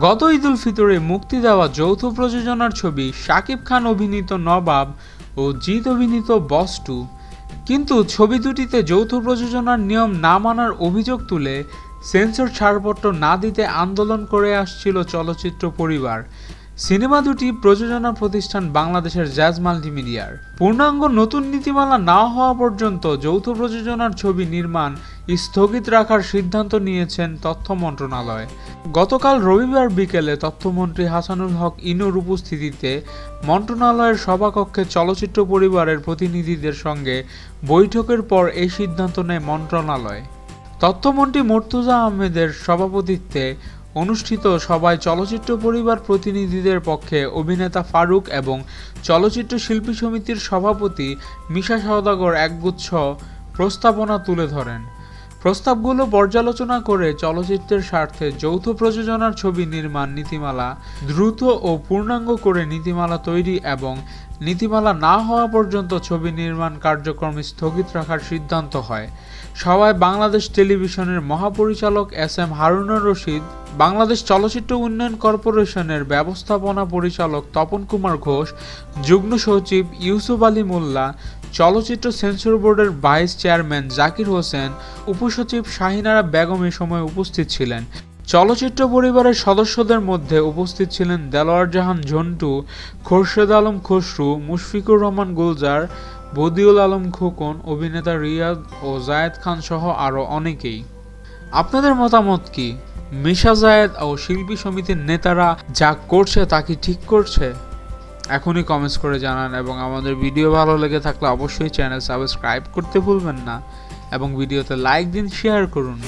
গত ঈদুল ফিতরে মুক্তি দেওয়া যৌথ প্রযোজনার ছবি শাকিব খান অভিনীত নবাব ও জিৎ অভিনীত বস টু। কিন্তু ছবি দুটিতে যৌথ প্রযোজনার নিয়ম না মানার অভিযোগ তুলে সেন্সর ছাড়পত্র না দিতে আন্দোলন করে আসছিল চলচ্চিত্র পরিবার। সিনেমা দুটি প্রযোজনা প্রতিষ্ঠান বাংলাদেশের জ্যাজ মাল্টিমিডিয়ার। পূর্ণাঙ্গ নতুন নীতিমালা না হওয়া পর্যন্ত যৌথ প্রযোজনার ছবি নির্মাণ স্থগিত রাখার সিদ্ধান্ত নিয়েছেন তথ্য মন্ত্রণালয়। গতকাল রবিবার বিকেলে তথ্যমন্ত্রী হাসানুল হক ইনুর উপস্থিতিতে মন্ত্রণালয়ের সভাকক্ষে চলচ্চিত্র পরিবারের প্রতিনিধিদের সঙ্গে বৈঠকের পর এই সিদ্ধান্ত নেয় মন্ত্রণালয়। তথ্যমন্ত্রী মর্তুজা আহমেদের সভাপতিত্বে অনুষ্ঠিত সভায় চলচ্চিত্র পরিবার প্রতিনিধিদের পক্ষে অভিনেতা ফারুক এবং চলচ্চিত্র শিল্পী সমিতির সভাপতি মিশা সওদাগর একগুচ্ছ প্রস্তাবনা তুলে ধরেন। প্রস্তাবগুলো পর্যালোচনা করে চলচ্চিত্রের স্বার্থে যৌথ প্রযোজনার ছবি নির্মাণ নীতিমালা দ্রুত ও পূর্ণাঙ্গ করে নীতিমালা তৈরি এবং নীতিমালা না হওয়া পর্যন্ত ছবি নির্মাণ কার্যক্রম স্থগিত রাখার সিদ্ধান্ত হয়। সভায় বাংলাদেশ টেলিভিশনের মহাপরিচালক এস এম হারুনুর রশিদ, বাংলাদেশ চলচ্চিত্র উন্নয়ন কর্পোরেশনের ব্যবস্থাপনা পরিচালক তপন কুমার ঘোষ, যুগ্ম সচিব ইউসুফ আলী মোল্লা, চলচ্চিত্র সেন্সর বোর্ডের ভাইস চেয়ারম্যান জাকির হোসেন, উপসচিব শাহিনারা বেগম এ সময় উপস্থিত ছিলেন। চলচ্চিত্র পরিবারের সদস্যদের মধ্যে উপস্থিত ছিলেন দেলোয়ার জাহান ঝন্টু, খোরশেদ আলম খসরু, মুশফিকুর রহমান গুলজার, বদিউল আলম খোকন, অভিনেতা রিয়াদ ও জায়েদ খান সহ আরও অনেকেই। আপনাদের মতামত কি? মিশা জায়েদ ও শিল্পী সমিতির নেতারা যা করছে তা কি ঠিক করছে? এখনই কমেন্টস করে জানান এবং আমাদের ভিডিও ভালো লেগে থাকলে অবশ্যই চ্যানেল সাবস্ক্রাইব করতে ভুলবেন না এবং ভিডিওতে লাইক দিন শেয়ার করুন।